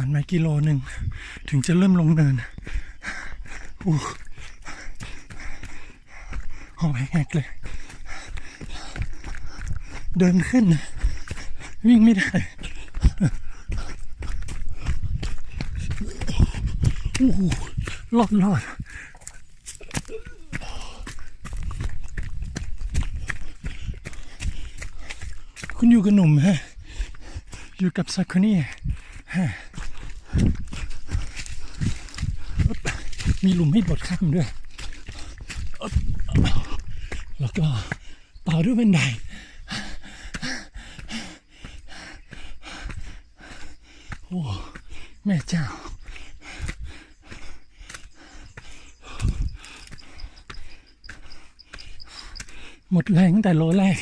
ผ่านมากิโลหนึ่ง ถึงจะเริ่มลงเนินอู้หอบแหกเลย เดินขึ้น วิ่งไม่ได้โอ้โหรอดรอดคุณอยู่กับหนุ่มฮะ อยู่กับซาคุนี่ฮะอึ๊บ มีหลุมให้โดดข้ามด้วย แล้วก็ต่อด้วยบันไดโอ้แม่เจ้าหมดแรงตั้งแต่โลแรก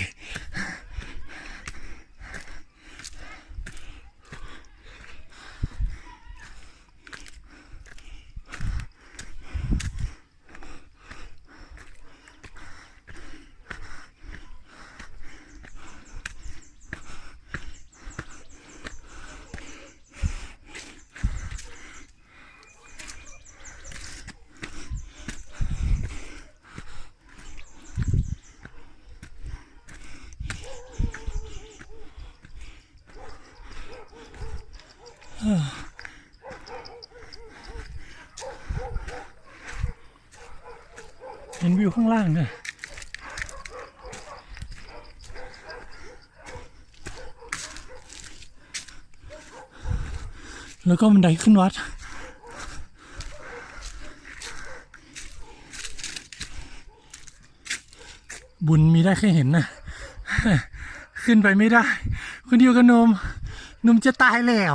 เห็นวิวข้างล่างเนี่ยแล้วก็บันไดขึ้นวัด บุญมีได้แค่เห็นนะ ขึ้นไปไม่ได้คุณอยู่กับนมนมจะตายแล้ว